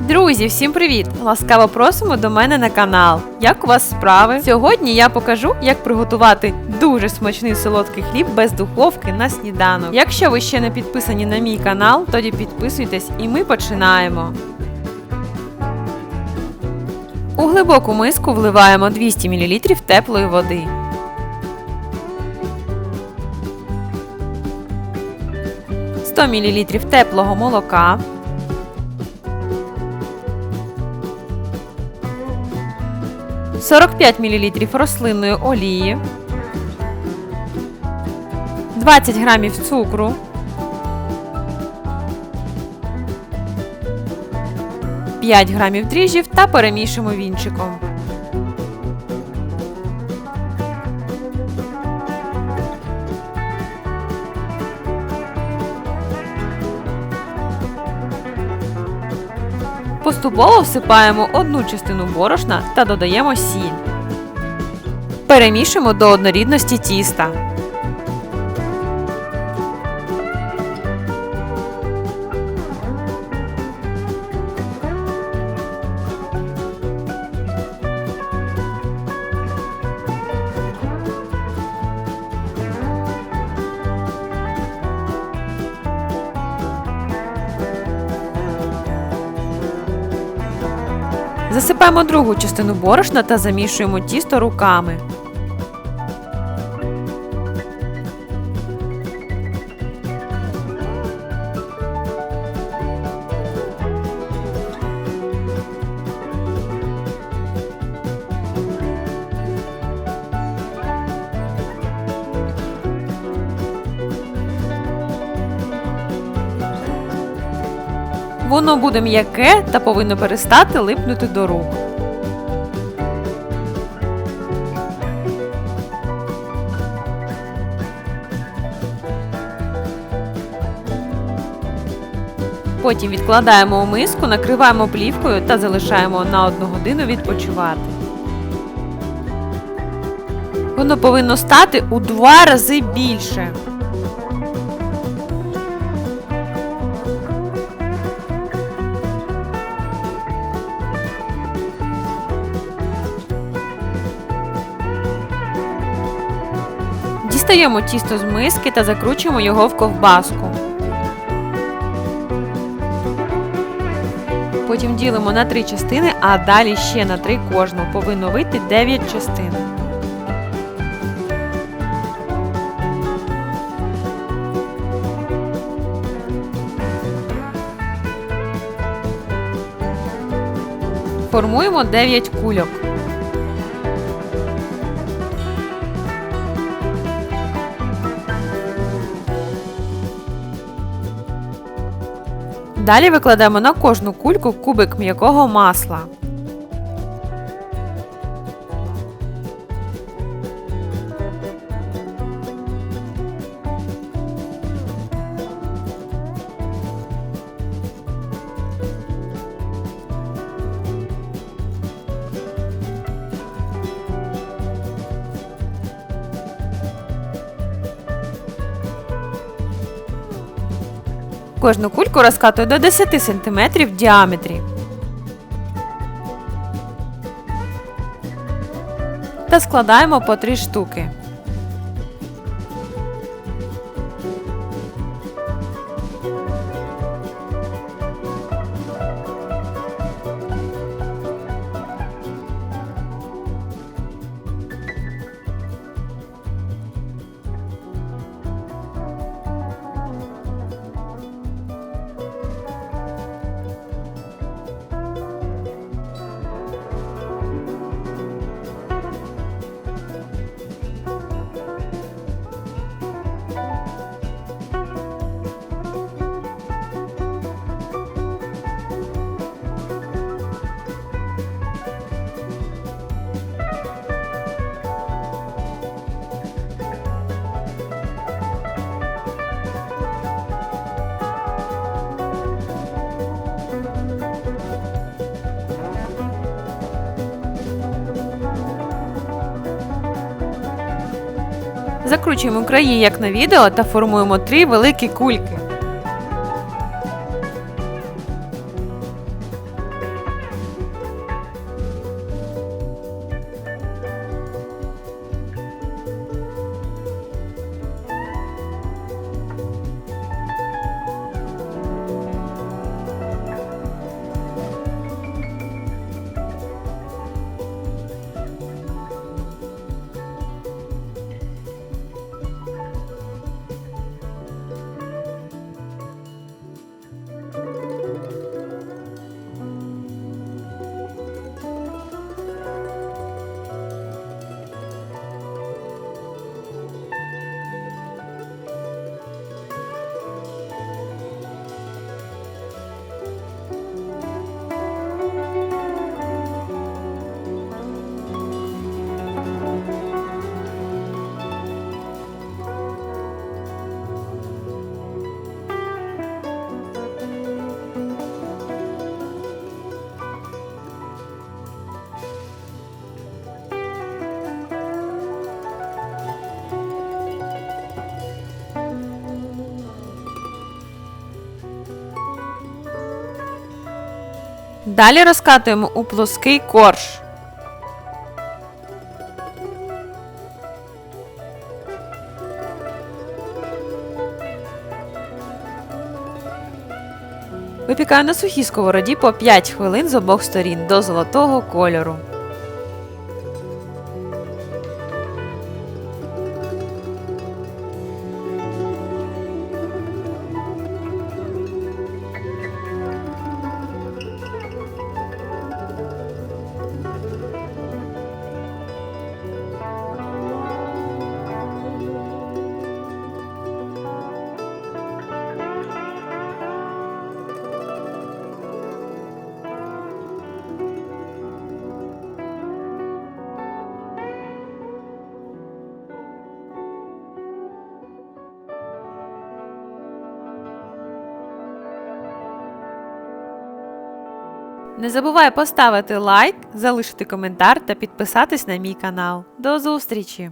Друзі, всім привіт! Ласкаво просимо до мене на канал. Як у вас справи? Сьогодні я покажу, як приготувати дуже смачний солодкий хліб без духовки на сніданок. Якщо ви ще не підписані на мій канал, тоді підписуйтесь і ми починаємо. У глибоку миску вливаємо 200 мл теплої води. «100 мл теплого молока, 45 мл рослинної олії, 20 г цукру, 5 г дріжджів та перемішуємо вінчиком. Поступово всипаємо одну частину борошна та додаємо сіль. Перемішуємо до однорідності тіста. Засипаємо другу частину борошна та замішуємо тісто руками. Воно буде м'яке та повинно перестати липнути до рук. Потім відкладаємо у миску, накриваємо плівкою та залишаємо на одну годину відпочивати. Воно повинно стати у два рази більше. Дістаємо тісто з миски та закручуємо його в ковбаску. Потім ділимо на три частини, а далі ще на три кожну. Повинно вийти 9 частин. Формуємо 9 кульок. Далі викладаємо на кожну кульку кубик м'якого масла. Кожну кульку розкатую до 10 см в діаметрі. Та складаємо по 3 штуки. Закручуємо краї, як на відео, та формуємо три великі кульки. Далі розкатуємо у плоский корж. Випікаю на сухій сковороді по 5 хвилин з обох сторін до золотого кольору. Не забувай поставити лайк, залишити коментар та підписатись на мій канал. До зустрічі!